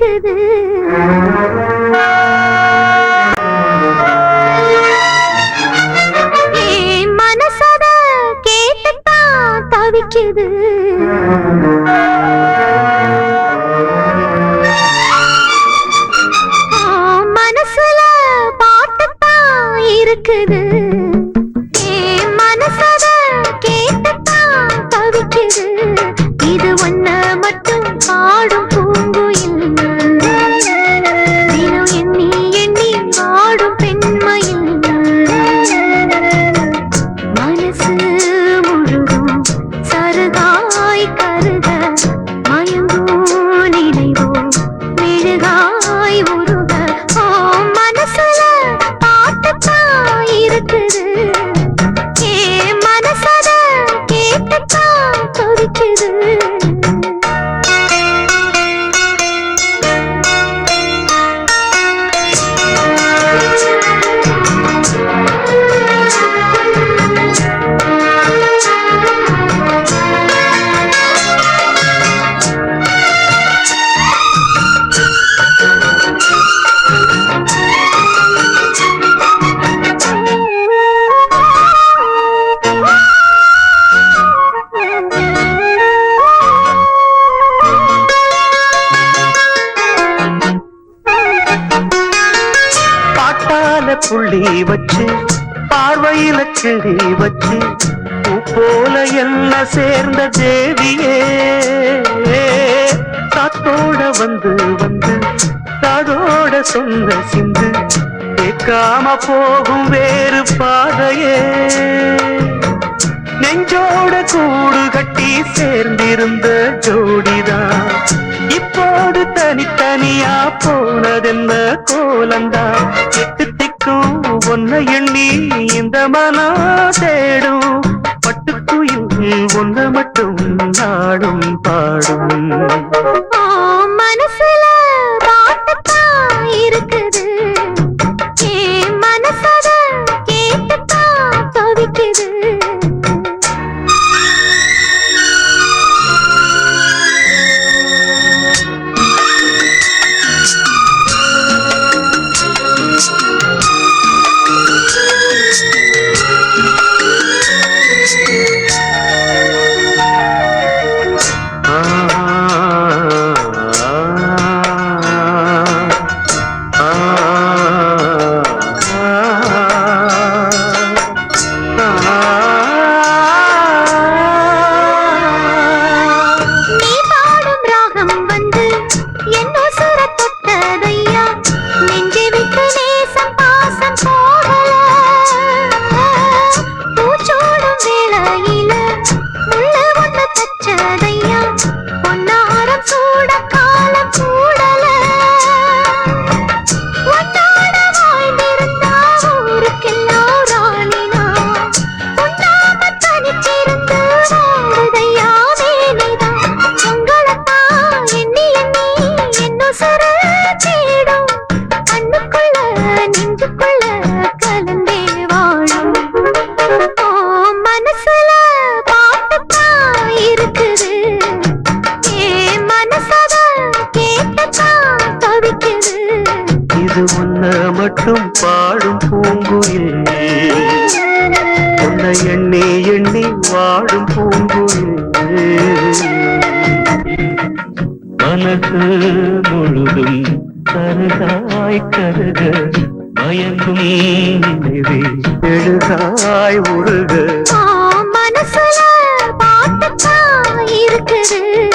கேக்குது மனசத கேட்டுத்தான் தவிக்குது. ஆ, மனசுல பாட்டுத்தான் இருக்குது. না பார்வையில செடி வச்சு போல என்ன சேர்ந்த தேவியே. காத்தோட வந்து வந்து காதோட சொந்த சிந்து கேட்காம போகும் வேறு பாதையே. நெஞ்சோட கூடு கட்டி சேர்ந்திருந்த ஜோடிதான். இப்போது தனித்தனியா போனதென்ன கோலந்தான் உன்னை எண்ணி இந்த மனா தேடும். பட்டுக்குயில் ஒன்ன மட்டும் நாடும் பாடும். மட்டும் பாடும் பூங்குயில். உன்னை எண்ணி எண்ணி வாடும் பூங்குயில். மனசு முழுதும் கருதாய் கருக மயங்கும் எழுதாய் உருக. மனசுல பாட்டுதான் இருக்குது.